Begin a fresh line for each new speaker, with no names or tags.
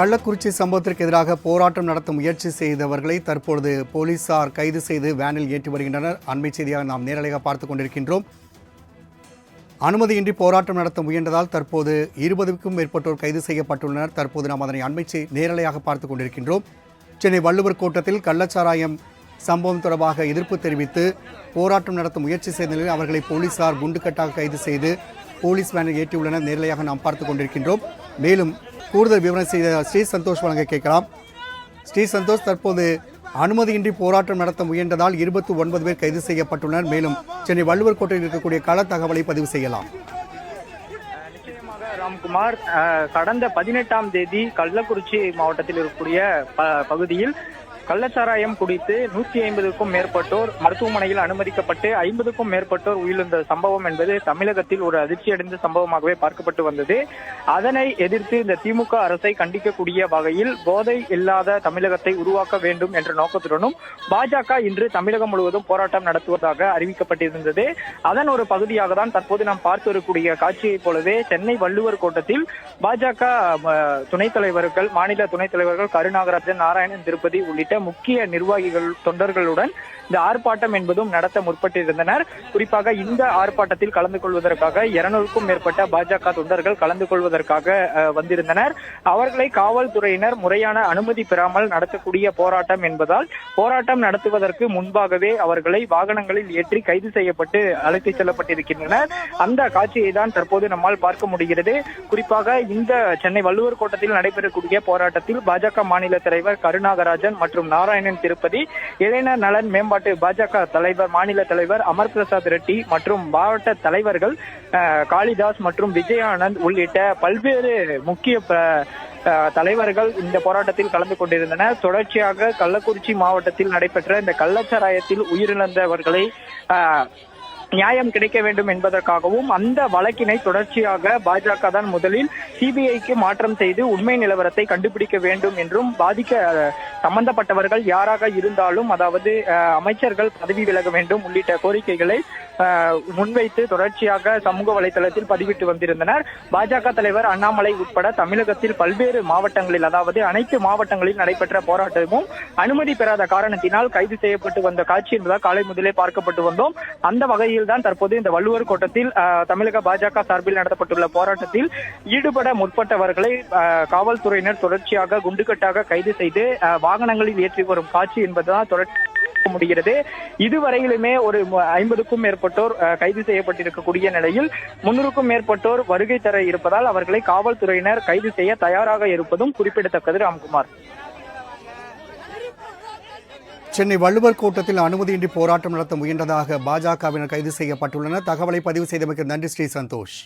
கள்ளக்குறிச்சி சம்பவத்திற்கு எதிராக போராட்டம் நடத்த முயற்சி செய்தவர்களை தற்பொழுது போலீசார் கைது செய்து வேனில் ஏற்றி வருகின்றனர். அண்மை செய்தியாக நாம் நேரலையாக பார்த்து கொண்டிருக்கின்றோம். அனுமதியின்றி போராட்டம் நடத்த முயன்றதால் தற்போது இருபதுக்கும் மேற்பட்டோர் கைது செய்யப்பட்டுள்ளனர். தற்போது நாம் அதனை அண்மை செய் நேரலையாக பார்த்து கொண்டிருக்கின்றோம். சென்னை வள்ளுவர் கோட்டத்தில் கள்ளச்சாராயம் சம்பவம் தொடர்பாக எதிர்ப்பு தெரிவித்து போராட்டம் நடத்த முயற்சி செய்த நிலையில் அவர்களை போலீசார் குண்டுக்கட்டாக கைது செய்து போலீஸ் வேனில் ஏற்றியுள்ளனர். நேரலையாக நாம் பார்த்து கொண்டிருக்கின்றோம். மேலும் கூடுதல் விவரம் செய்த ஸ்ரீ சந்தோஷ் வழங்க கேட்கலாம். ஸ்ரீ சந்தோஷ் தற்போது அனுமதியின்றி போராட்டம் நடத்த முயன்றதால் இருபத்தி ஒன்பது பேர் கைது செய்யப்பட்டுள்ளனர். மேலும் சென்னை வள்ளுவர் கோட்டையில் இருக்கக்கூடிய கள தகவலை பதிவு செய்யலாம்.
ராம்குமார் அஹ், கடந்த பதினெட்டாம் தேதி கள்ளக்குறிச்சி மாவட்டத்தில் இருக்கக்கூடிய ப- பகுதியில் கள்ளச்சாராயம் குடித்து நூற்றி ஐம்பதுக்கும் மேற்பட்டோர் மருத்துவமனையில் அனுமதிக்கப்பட்டு ஐம்பதுக்கும் மேற்பட்டோர் உயிரிழந்த சம்பவம் என்பது தமிழகத்தில் ஒரு அதிர்ச்சியடைந்த சம்பவமாகவே பார்க்கப்பட்டு வந்தது. அதனை எதிர்த்து இந்த திமுக அரசை கண்டிக்கக்கூடிய வகையில் போதை இல்லாத தமிழகத்தை உருவாக்க வேண்டும் என்ற நோக்கத்துடனும் பாஜக இன்று தமிழகம் முழுவதும் போராட்டம் நடத்துவதாக அறிவிக்கப்பட்டிருந்தது. அதன் ஒரு பகுதியாக தான் தற்போது நாம் பார்த்து வரக்கூடிய காட்சியைப் போலவே சென்னை வள்ளுவர் கோட்டத்தில் பாஜக துணைத் தலைவர்கள் மாநில துணைத் தலைவர்கள் கருநாகராஜன் நாராயணன் திருப்பதி உள்ளிட்ட முக்கிய நிர்வாகிகள் தொண்டர்களுடன் இந்த ஆர்ப்பாட்டம் என்பதும் நடத்த முற்பட்டிருந்தனர். குறிப்பாக இந்த ஆர்ப்பாட்டத்தில் கலந்து கொள்வதற்காக இருநூறுக்கும் மேற்பட்ட பாஜக தொண்டர்கள் கலந்து கொள்வதற்காக வந்திருந்தனர். அவர்களை காவல்துறையினர் முறையான அனுமதி பெறாமல் நடத்தக்கூடிய போராட்டம் என்பதால் போராட்டம் நடத்துவதற்கு முன்பாகவே அவர்களை வாகனங்களில் ஏற்றி கைது செய்யப்பட்டு அழைத்துச் செல்லப்பட்டிருக்கின்றனர். அந்த காட்சியை தான் தற்போது நம்மால் பார்க்க முடிகிறது. குறிப்பாக இந்த சென்னை வள்ளுவர் கோட்டத்தில் நடைபெறக்கூடிய போராட்டத்தில் பாஜக மாநில தலைவர் கருணாகராஜன் மற்றும் நாராயணன் திருப்பதி இளைஞர் நலன் மேம்பாட்டு பாஜக தலைவர் மாநில தலைவர் அமர் பிரசாத் ரெட்டி மற்றும் மாவட்ட தலைவர்கள் அஹ், காளிதாஸ் மற்றும் விஜயானந்த் உள்ளிட்ட பல்வேறு முக்கிய ப- தலைவர்கள் இந்த போராட்டத்தில் கலந்து கொண்டிருந்தனர். தொடர்ச்சியாக கள்ளக்குறிச்சி மாவட்டத்தில் நடைபெற்ற இந்த கள்ளச்சாராயத்தில் உயிரிழந்தவர்களை நியாயம் கிடைக்க வேண்டும் என்பதற்காகவும் அந்த வழக்கினை தொடர்ச்சியாக பாஜக தான் முதலில் சிபிஐக்கு மாற்றம் செய்து உண்மை நிலவரத்தை கண்டுபிடிக்க வேண்டும் என்றும் பாதிக்க அஹ், சம்பந்தப்பட்டவர்கள் யாராக இருந்தாலும் அதாவது அஹ், அமைச்சர்கள் பதவி விலக வேண்டும் உள்ளிட்ட கோரிக்கைகளை முன்வைத்து தொடர்ச்சியாக சமூக வலைதளத்தில் பதிவிட்டு வந்திருந்தனர். பாஜக தலைவர் அண்ணாமலை உட்பட தமிழகத்தில் பல்வேறு மாவட்டங்களில் அதாவது அனைத்து மாவட்டங்களில் நடைபெற்ற போராட்டமும் அனுமதி பெறாத காரணத்தினால் கைது செய்யப்பட்டு வந்த காட்சி என்பதால் காலை முதலே பார்க்கப்பட்டு வந்தோம். அந்த வகையில் தான் தற்போது இந்த வள்ளுவர் கோட்டத்தில் அஹ், தமிழக பாஜக சார்பில் நடத்தப்பட்டுள்ள போராட்டத்தில் ஈடுபட முற்பட்டவர்களை காவல்துறையினர் தொடர்ச்சியாக குண்டுகட்டாக கைது செய்து வாகனங்களில் ஏற்றி வரும் காட்சி என்பதுதான் தொடர்ச்சி பார்க்க முடிகிறது. இதுவரையிலுமே ஒரு ஐம்பதுக்கும் மேற்பட்டோர் கைது செய்யப்பட்டிருக்கக்கூடிய நிலையில் முன்னூறுக்கும் மேற்பட்டோர் வருகை தர இருப்பதால் அவர்களை காவல்துறையினர் கைது செய்ய தயாராக இருப்பதும் குறிப்பிடத்தக்கது ராம்குமார்.
சென்னை வள்ளுவர் கூட்டத்தில் அனுமதியின்றி போராட்டம் நடத்த முயன்றதாக பாஜகவினர் கைது செய்யப்பட்டுள்ளனர். தகவலை பதிவு செய்தமைக்கு நன்றி ஸ்ரீ சந்தோஷ்.